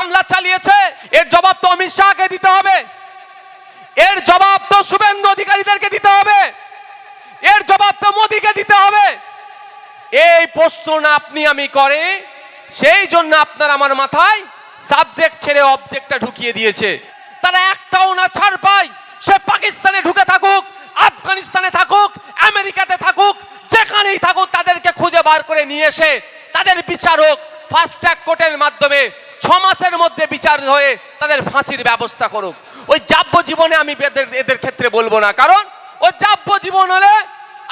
হামলা চালিয়েছে, এর জবাব তো অমিত শাহকে দিতে হবে। এর জবাব তো শুভেন্দু অধিকারীদেরকে দিতে হবে। এর জবাব তো মোদীকে দিতে হবে। এই প্রশ্ন আপনি আমি করে, সেই জন্য আপনার আমার মাথায় সাবজেক্ট ছেড়ে অবজেক্টটা ঢুকিয়ে দিয়েছে। তারা একটাও না ছাড় পায়, সে পাকিস্তানে ঢুকে থাকুক, আফগানিস্তানে থাকুক, আমেরিকাতে থাকুক, যেখানেই থাকুক তাদেরকে খুঁজে বার করে নিয়ে এসে তাদের বিচারক ফাস্ট ট্র্যাক কোর্টের মাধ্যমে ছ মাসের মধ্যে বিচার হয়ে তাদের ফাঁসির ব্যবস্থা করুক। ওই যাব্য জীবনে আমি এদের ক্ষেত্রে বলব না। কারণ ওই যাব্য জীবন হলে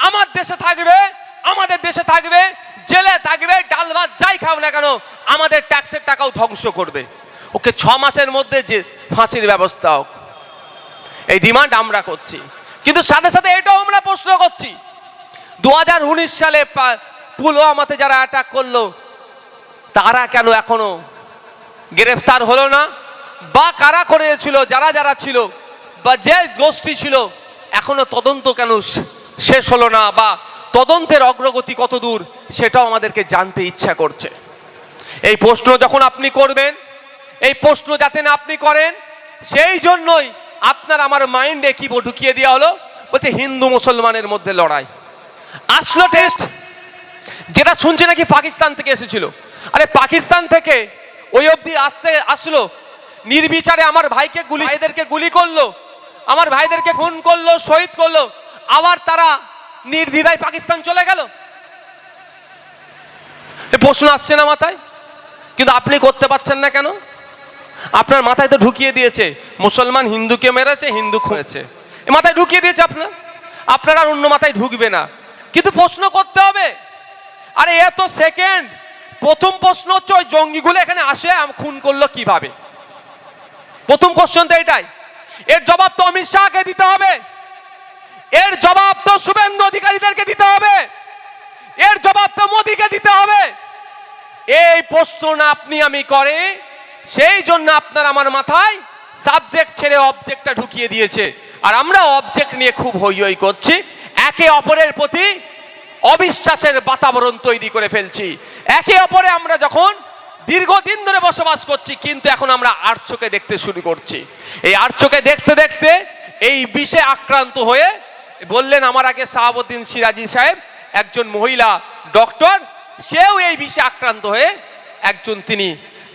আমার দেশে থাকবে, আমাদের দেশে থাকবে, জেলে থাকবে, ডাল ভাত যাই খাও না কেন, আমাদের ট্যাক্সের টাকাও ধ্বংস করবে। ওকে ছ মাসের মধ্যে যে ফাঁসির ব্যবস্থা হোক, এই ডিমান্ড আমরা করছি। কিন্তু সাথে সাথে এটাও আমরা প্রশ্ন করছি। দু হাজার উনিশ সালে পুলওয়ামাতে যারা অ্যাটাক করল তারা কেন এখনও? গ্রেফতার হলো না? বা কারা করেছিল? যারা যারা ছিল? বা যে গোষ্ঠী ছিল? এখনও তদন্ত কেন শেষ হলো না? বা তদন্তের অগ্রগতি কত দূর? সেটাও আমাদেরকে জানতে ইচ্ছা করছে। এই প্রশ্ন যখন আপনি করবেন, এই প্রশ্ন যাতে না আপনি করেন, সেই জন্যই আপনার আমার মাইন্ডে কি ঢুকিয়ে দেওয়া হলো। বলছে, হিন্দু মুসলমানের মধ্যে লড়াই। আসলো টেস্ট যেটা শুনছে নাকি পাকিস্তান থেকে এসেছিল? আরে পাকিস্তান থেকে ওই অবধি আসতে আসলো। নির্বিচারে আমার ভাইকে গুলি ভাইদেরকে গুলি করল। আমার ভাইদেরকে খুন করল, শহীদ করল। আবার তারা নির্দ্বিধায় পাকিস্তান চলে গেল। প্রশ্ন আসছে না মাথায়? কিন্তু আপনি করতে পারছেন না কেন? আপনার মাথায় তো ঢুকিয়ে দিয়েছে। মুসলমান হিন্দুকে মেরেছে, হিন্দু খুঁয়েছে এ মাথায় ঢুকিয়ে দিয়েছে আপনার? আপনার আর অন্য মাথায় ঢুকবে না। কিন্তু প্রশ্ন করতে হবে, আরে এ তো সেকেন্ড প্রথম প্রশ্ন হচ্ছে ওই জঙ্গিগুলো এখানে আসে খুন করল কীভাবে? প্রথম কোশ্চেন তো এটাই। এর জবাব তো অমিত শাহকে দিতে হবে। এর জবাব তো শুভেন্দু অধিকারীদেরকে দিতে হবে। এর জবাব তো মোদীকে দিতে হবে। এই প্রশ্ন আপনি আমি করে, সেই জন্য আপনার আমার মাথায় সাবজেক্ট ছেড়ে অবজেক্টটা ঢুকিয়ে দিয়েছে। আর আমরা অবজেক্ট নিয়ে খুব হই হই করছি। একে অপরের প্রতি অবিশ্বাসের বাতাবরণ তৈরি করে ফেলছি। একে অপরে আমরা যখন দীর্ঘদিন ধরে বসবাস করছি, কিন্তু এখন আমরা আর চোখে দেখতে শুরু করছি। এই আর চোখে দেখতে দেখতে এই বিষে আক্রান্ত হয়ে বললেন আমার আগে শাহাবুদ্দিন সিরাজি সাহেব, একজন মহিলা ডক্টর, সেও এই বিষে আক্রান্ত হয়ে একজন তিনি,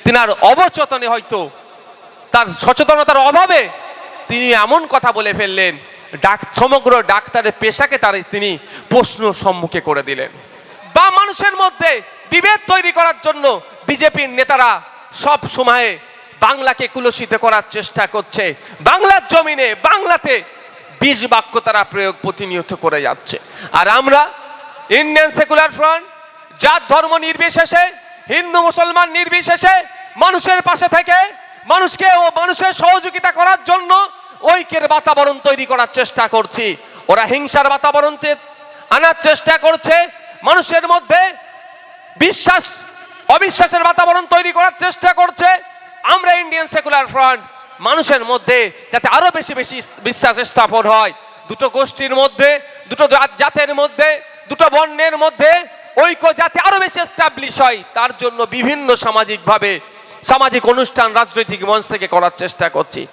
তিনার অবচেতনে হয়তো তার সচেতনতার অভাবে তিনি এমন কথা বলে ফেললেন, ডাক, সমগ্র ডাক্তারের পেশাকে তার তিনি প্রশ্ন সম্মুখে করে দিলেন। বা মানুষের মধ্যে বিভেদ তৈরি করার জন্য বিজেপির নেতারা সব সময়ে বাংলাকে কুলসিত করার চেষ্টা করছে। বাংলার জমিনে, বাংলাতে বিষ বাক্য তারা প্রয়োগ প্রতিনিয়ত করে যাচ্ছে। আর আমরা ইন্ডিয়ান সেকুলার ফ্রন্ট জাত, ধর্ম নির্বিশেষে, হিন্দু, মুসলমান নির্বিশেষে মানুষের পাশে থেকে মানুষকে ও মানুষের সহযোগিতা করার জন্য ঐক্যের বাতাবরণ তৈরি করার চেষ্টা করছি। ওরা হিংসার বাতাবরণ আনার চেষ্টা করছে। মানুষের মধ্যে বিশ্বাস, অবিশ্বাসের বাতাবরণ তৈরি করার চেষ্টা করছে। আমরা ইন্ডিয়ান সেকুলার ফ্রন্ট মানুষের মধ্যে যাতে আরও বেশি বেশি বিশ্বাস স্থাপন হয়। দুটো গোষ্ঠীর মধ্যে, দুটো জাতের মধ্যে, দুটো বর্ণের মধ্যে ঐক্য যাতে আরও বেশি এস্টাবলিশ হয়, তার জন্য বিভিন্ন সামাজিকভাবে সামাজিক অনুষ্ঠান, রাজনৈতিক মঞ্চ থেকে করার চেষ্টা করছি।